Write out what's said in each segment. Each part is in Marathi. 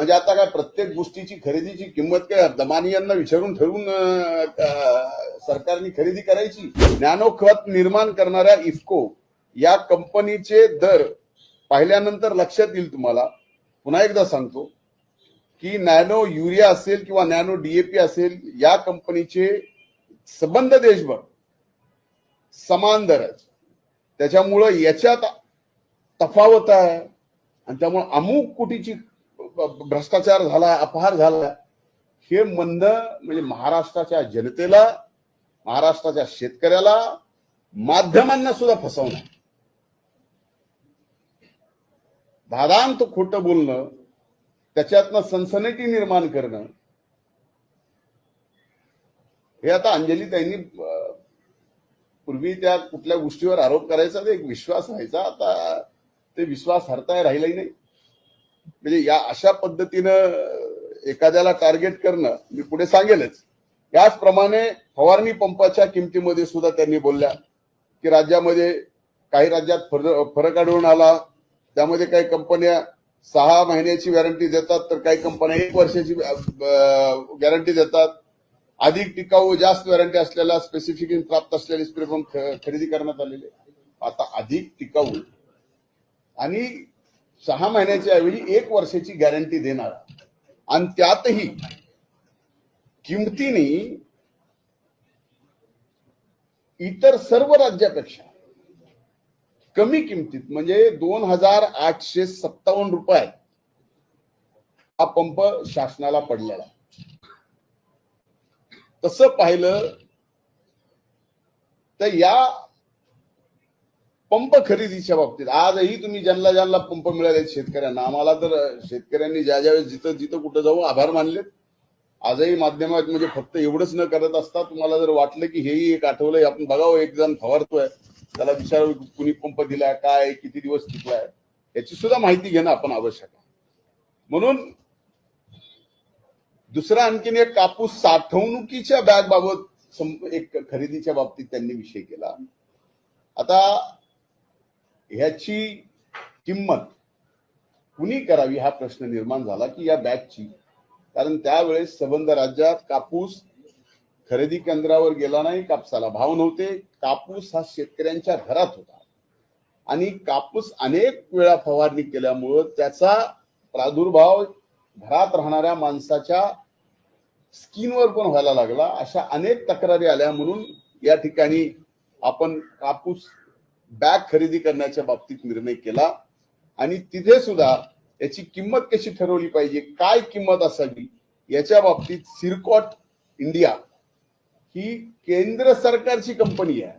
म्हणजे आता काय प्रत्येक गोष्टीची खरेदीची किंमत काय? दमानी यांना विचारून ठरवून सरकारने खरेदी करायची. नॅनो खत निर्माण करणाऱ्या इफको या कंपनीचे दर पाहिल्यानंतर लक्षात येईल तुम्हाला. पुन्हा एकदा सांगतो की नॅनो युरिया असेल किंवा नॅनो डीएपी असेल या कंपनीचे संबंध देशभर समान दर आहे त्याच्यामुळं याच्यात तफावत आहे. आणि त्यामुळे अमुक कोटीची भ्रष्टाचार झाला अपहार झाला हे म्हणणं म्हणजे महाराष्ट्राच्या जनतेला महाराष्ट्राच्या शेतकऱ्याला माध्यमांना सुद्धा फसवणं. आहे. धादांत बोलणं त्याच्यातनं सनसनेटी निर्माण करणं. हे आता अंजली त्यांनी पूर्वी त्या कुठल्या गोष्टीवर आरोप करायचा एक विश्वास राहायचा. आता ते विश्वास हरताय राहिलाही नाही. म्हणजे या अशा पद्धतीनं एखाद्याला टार्गेट करणं मी पुढे सांगेलच. याचप्रमाणे फवारणी पंपाच्या किमतीमध्ये सुद्धा त्यांनी बोलल्या की राज्यामध्ये काही राज्यात फर- फरक आढळून आला. त्यामध्ये काही कंपन्या सहा महिन्याची गॅरंटी देतात तर काही कंपन्या एक वर्षाची गॅरंटी देतात. अधिक टिकाऊ जास्त वॉरंटी असलेला स्पेसिफिक प्राप्त असलेले स्प्रे पंप खरेदी करण्यात आलेले. आता अधिक टिकाऊ. आणि सहा महिन्याच्या ऐवजी एक वर्षाची गॅरंटी देणार. आणि त्यातही किमतीने इतर सर्व राज्यापेक्षा कमी किमतीत म्हणजे दोन हजार आठशे सत्तावन्न रुपये हा पंप शासनाला पडलेला तस तसं पाहिलं तर या पंप खरेदीच्या बाबतीत. आजही तुम्ही ज्यांना ज्यांना पंप मिळाले शेतकऱ्यांना आम्हाला तर शेतकऱ्यांनी ज्या ज्यावेळेस जिथं जिथं कुठं जाऊ आभार मानलेत. आजही माध्यमात म्हणजे फक्त एवढंच न करत असता तुम्हाला जर वाटलं की हेही एक आठवलंय आपण बघावं एक जण फवारतोय त्याला विचारावं कुणी पंप दिलाय काय किती दिवस टिकलाय याची सुद्धा माहिती घेणं आपण आवश्यक आहे. म्हणून दुसरा आणखीन एक कापूस साठवणुकीच्या बॅग बाबत एक खरेदीच्या बाबतीत त्यांनी विषय केला. आता ह्याची किंमत कुणी करावी हा प्रश्न निर्माण झाला की या बॅगची? कारण त्यावेळेस संबंध राज्यात कापूस खरेदी केंद्रावर गेला नाही कापसाला भाव नव्हते. कापूस हा शेतकऱ्यांच्या घरात होता. आणि कापूस अनेक वेळा फवारणी केल्यामुळं त्याचा प्रादुर्भाव घरात राहणाऱ्या माणसाच्या स्किनवर पण व्हायला लागला. अशा अनेक तक्रारी आल्या म्हणून या ठिकाणी आपण कापूस बॅग खरेदी करण्याच्या बाबतीत निर्णय केला. आणि तिथे सुद्धा याची किंमत कशी ठरवली पाहिजे काय किंमत असावी याच्या बाबतीत सिरकॉट इंडिया ही केंद्र सरकारची कंपनी आहे.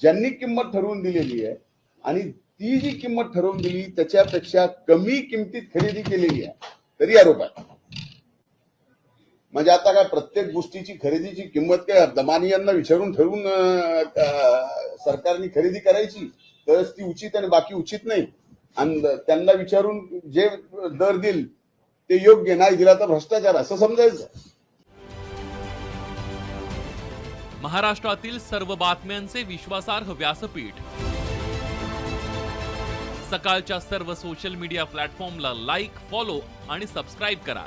ज्यांनी किंमत ठरवून दिलेली आहे आणि ती जी किंमत ठरवून दिली त्याच्यापेक्षा कमी किमतीत खरेदी केलेली आहे. तरी आरोप आहे. म्हणजे आता काय प्रत्येक गोष्टीची खरेदीची किंमत काय? दमानी यांना विचारून ठरवून सरकारने खरेदी करायची तरच ती उचित आणि बाकी उचित नाही. आणि त्यांना विचारून जे दर देईल ते योग्य नाही दिला तर भ्रष्टाचार. असं समजायचं. महाराष्ट्रातील सर्व बातम्यांचे विश्वासार्ह व्यासपीठ. सकाळच्या सर्व सोशल मीडिया प्लॅटफॉर्मला लाईक फॉलो आणि सबस्क्राईब करा.